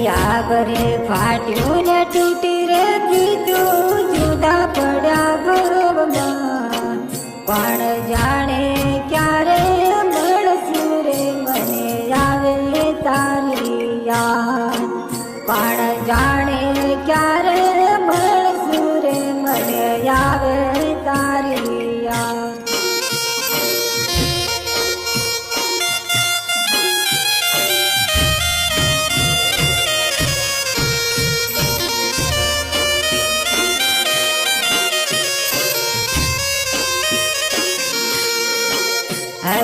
યાગરે ફાટ્યું ને તૂટી રે દીધું જુદા પડ્યા ભવમાં પણ જાણે ક્યારે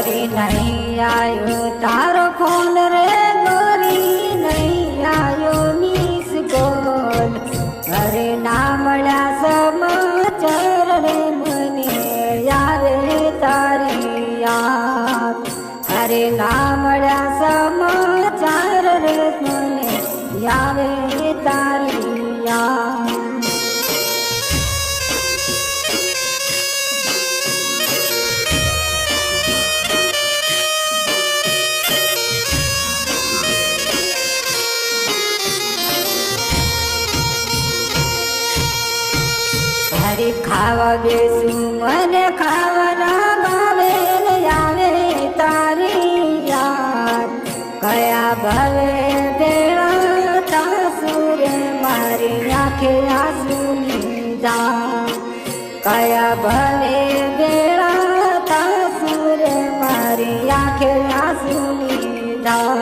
હરી નહીં આયો. તારો ફોન રે ગોરી નહીં આયો મિસ કોલ અરે ના મળ્યા સમાચાર રે મને આવે તારી યાદ. અરે ના મળ્યા સમાચાર રે મને આવે ખાવા બેસું, મને ખાવાના ભાવે આવે તારી યાદ. કયા ભાવે દેવા તાસુરે મારી નાખે આસુની લીધા કયા ભાવે બેડા તાસુરે મારી આંખે આસુની લીધા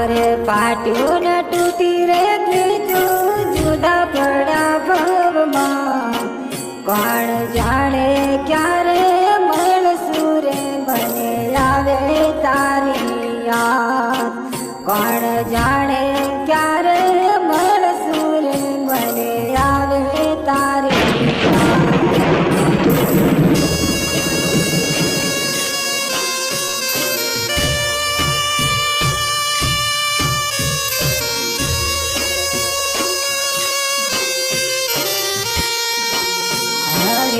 આગરે પાટ્યું ને તૂટી રે ગીતું જુદા પડા ભવમાં. કોણ જાણે ક્યારે મન સુરે મને આવે તારી કોણ જાણે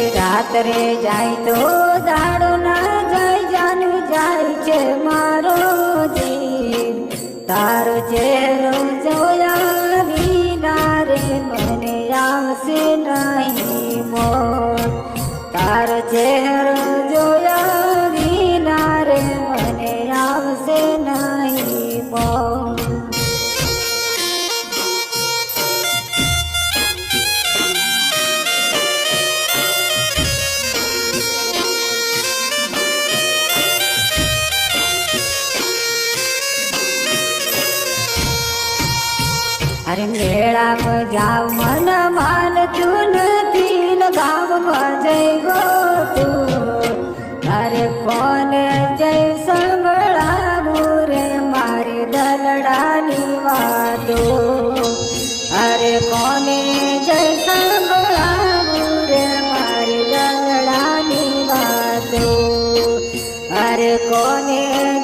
રાત્રે જાય તો દાડો ના જાય જાનું જાય છે મારો જીવ. તારો ચહેરો અરે મેળામાં જાવ મન માનતું નથી ને ગામમાં જઈ ગો તું અરે કોને જય સંભળાવું રે મારી દલડાની વાતો? અરે કોને જય સંભળાવું રે મારી દલડાની વાતો? અરે કોને